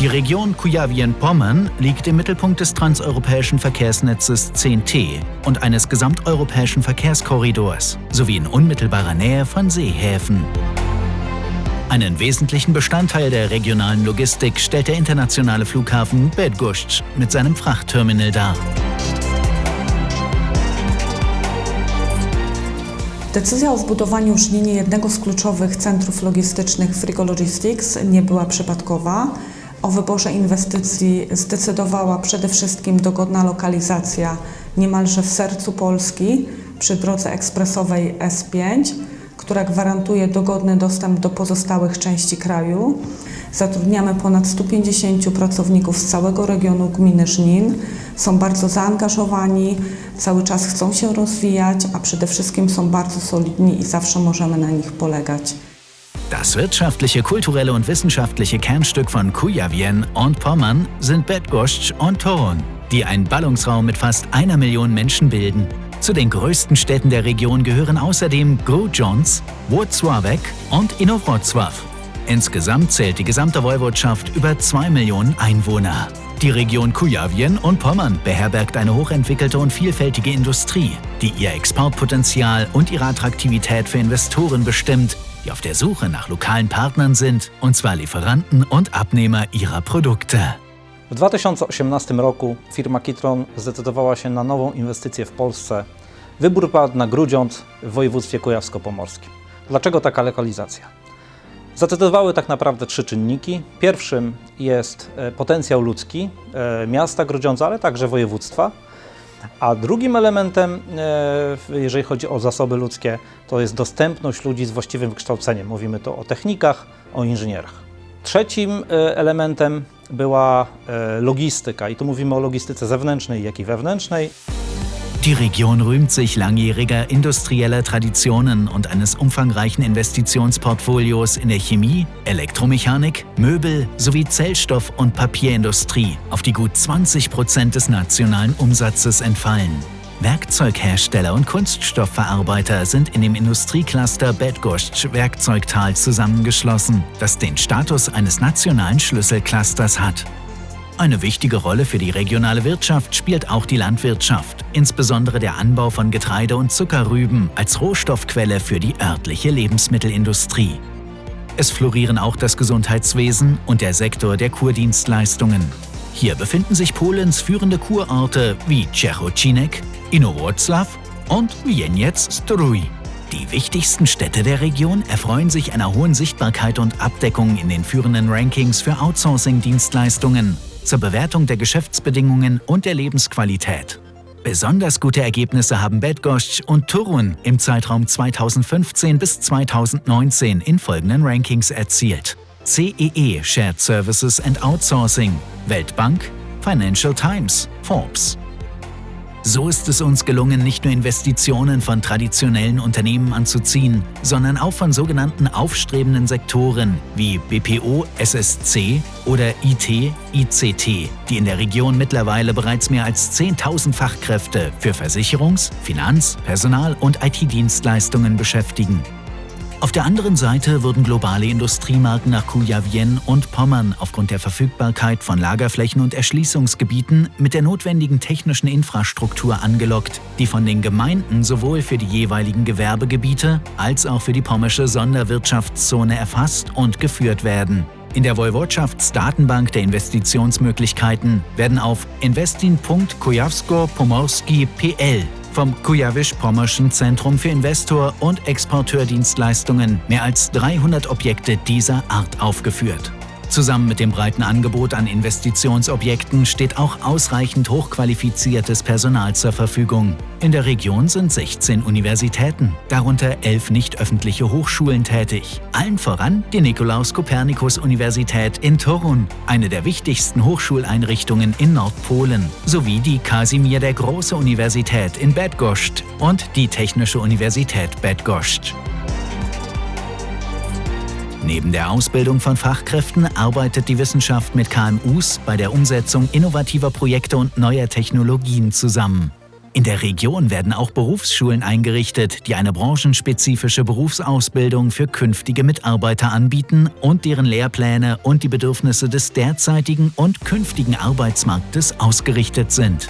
Die Region Kujawien-Pommern liegt im Mittelpunkt des transeuropäischen Verkehrsnetzes 10T und eines gesamteuropäischen Verkehrskorridors sowie in unmittelbarer Nähe von Seehäfen. Einen wesentlichen Bestandteil der regionalen Logistik stellt der internationale Flughafen Bedgoszcz mit seinem Frachtterminal dar. Decyzja o zbudowaniu w Żninie jednego z kluczowych centrów logistycznych Frigo Logistics nie była przypadkowa. O wyborze inwestycji zdecydowała przede wszystkim dogodna lokalizacja niemalże w sercu Polski przy drodze ekspresowej S5, która gwarantuje dogodny dostęp do pozostałych części kraju. Zatrudniamy ponad 150 pracowników z całego regionu gminy Żnin. Są bardzo zaangażowani, cały czas chcą się rozwijać, a przede wszystkim są bardzo solidni i zawsze możemy na nich polegać. Das wirtschaftliche, kulturelle und wissenschaftliche Kernstück von Kujawien und Pommern sind Bedgoszcz und Torun, die einen Ballungsraum mit fast einer Million Menschen bilden. Zu den größten Städten der Region gehören außerdem Grudziądz, Włocławek und Inowrocław. Insgesamt zählt die gesamte Woiwodschaft über zwei Millionen Einwohner. Die Region Kujawien und Pommern beherbergt eine hochentwickelte und vielfältige Industrie, die ihr Exportpotenzial und ihre Attraktivität für Investoren bestimmt, die auf der Suche nach lokalen Partnern sind, und zwar Lieferanten und Abnehmer ihrer Produkte. W 2018 roku firma Kitron zdecydowała się na nową inwestycję w Polsce. Wybór padł na Grudziądz w województwie kujawsko-pomorskim. Dlaczego taka lokalizacja? Zadecydowały tak naprawdę trzy czynniki. Pierwszym jest e, potencjał ludzki e, miasta Grudziądza, ale także województwa. A drugim elementem, e, jeżeli chodzi o zasoby ludzkie, to jest dostępność ludzi z właściwym wykształceniem. Mówimy tu o technikach, o inżynierach. Trzecim elementem była logistyka i tu mówimy o logistyce zewnętrznej, jak i wewnętrznej. Die Region rühmt sich langjähriger industrieller Traditionen und eines umfangreichen Investitionsportfolios in der Chemie, Elektromechanik, Möbel sowie Zellstoff- und Papierindustrie, auf die gut 20 Prozent des nationalen Umsatzes entfallen. Werkzeughersteller und Kunststoffverarbeiter sind in dem Industriecluster Bedgoszcz Werkzeugtal zusammengeschlossen, das den Status eines nationalen Schlüsselclusters hat. Eine wichtige Rolle für die regionale Wirtschaft spielt auch die Landwirtschaft, insbesondere der Anbau von Getreide und Zuckerrüben als Rohstoffquelle für die örtliche Lebensmittelindustrie. Es florieren auch das Gesundheitswesen und der Sektor der Kurdienstleistungen. Hier befinden sich Polens führende Kurorte wie Ciechocinek, Inowrocław und Wieniec-Strój. Die wichtigsten Städte der Region erfreuen sich einer hohen Sichtbarkeit und Abdeckung in den führenden Rankings für Outsourcing-Dienstleistungen zur Bewertung der Geschäftsbedingungen und der Lebensqualität. Besonders gute Ergebnisse haben Bedgoszcz und Turun im Zeitraum 2015 bis 2019 in folgenden Rankings erzielt. CEE e, Shared Services and Outsourcing, Weltbank, Financial Times, Forbes. So ist es uns gelungen, nicht nur Investitionen von traditionellen Unternehmen anzuziehen, sondern auch von sogenannten aufstrebenden Sektoren wie BPO, SSC oder IT, ICT, die in der Region mittlerweile bereits mehr als 10.000 Fachkräfte für Versicherungs-, Finanz-, Personal- und IT-Dienstleistungen beschäftigen. Auf der anderen Seite wurden globale Industriemarken nach Kujawien und Pommern aufgrund der Verfügbarkeit von Lagerflächen und Erschließungsgebieten mit der notwendigen technischen Infrastruktur angelockt, die von den Gemeinden sowohl für die jeweiligen Gewerbegebiete als auch für die pommersche Sonderwirtschaftszone erfasst und geführt werden. In der Woiwodschaftsdatenbank der Investitionsmöglichkeiten werden auf investin.kujawsko-pomorski.pl vom Kujawisch-Pommerschen Zentrum für Investor- und Exporteurdienstleistungen mehr als 300 Objekte dieser Art aufgeführt. Zusammen mit dem breiten Angebot an Investitionsobjekten steht auch ausreichend hochqualifiziertes Personal zur Verfügung. In der Region sind 16 Universitäten, darunter elf nicht öffentliche Hochschulen tätig. Allen voran die Nikolaus-Kopernikus-Universität in Torun, eine der wichtigsten Hochschuleinrichtungen in Nordpolen, sowie die Kasimir der Große Universität in Bedgoszcz und die Technische Universität Bedgoszcz. Neben der Ausbildung von Fachkräften arbeitet die Wissenschaft mit KMUs bei der Umsetzung innovativer Projekte und neuer Technologien zusammen. In der Region werden auch Berufsschulen eingerichtet, die eine branchenspezifische Berufsausbildung für künftige Mitarbeiter anbieten und deren Lehrpläne und die Bedürfnisse des derzeitigen und künftigen Arbeitsmarktes ausgerichtet sind.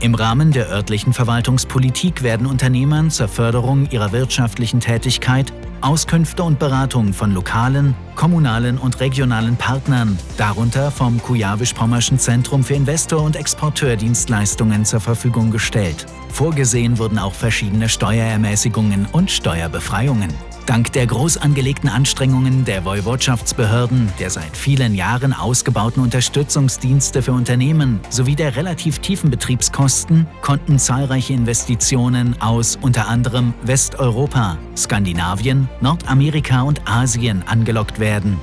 Im Rahmen der örtlichen Verwaltungspolitik werden Unternehmern zur Förderung ihrer wirtschaftlichen Tätigkeit Auskünfte und Beratungen von lokalen, kommunalen und regionalen Partnern, darunter vom Kujawisch-Pommerschen Zentrum für Investor- und Exporteurdienstleistungen zur Verfügung gestellt. Vorgesehen wurden auch verschiedene Steuerermäßigungen und Steuerbefreiungen. Dank der groß angelegten Anstrengungen der Woiwodschaftsbehörden, der seit vielen Jahren ausgebauten Unterstützungsdienste für Unternehmen sowie der relativ tiefen Betriebskosten konnten zahlreiche Investitionen aus unter anderem Westeuropa, Skandinavien, Nordamerika und Asien angelockt werden.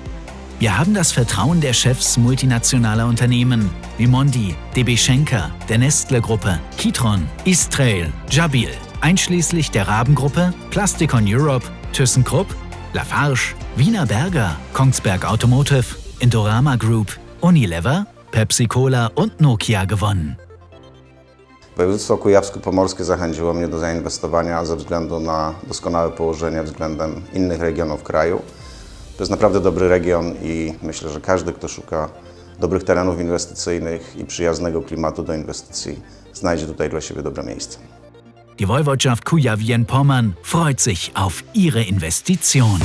Wir haben das Vertrauen der Chefs multinationaler Unternehmen wie Mondi, DB Schenker, der Nestle-Gruppe, Kitron, Israel, Jabil, einschließlich der Rabengruppe, Plasticon Europe ThyssenKrupp, Lafarge, Wiener Berger, Kongsberg Automotive, Indorama Group, Unilever, Pepsi Cola und Nokia gewonnen. Województwo kujawsko-pomorskie zachęciło mnie do zainwestowania ze względu na doskonałe położenie względem innych regionów kraju. To jest naprawdę dobry region i myślę, że każdy, kto szuka dobrych terenów inwestycyjnych i przyjaznego klimatu do inwestycji, znajdzie tutaj dla siebie dobre miejsce. Die Woiwodschaft Kujawien-Pommern freut sich auf ihre Investition.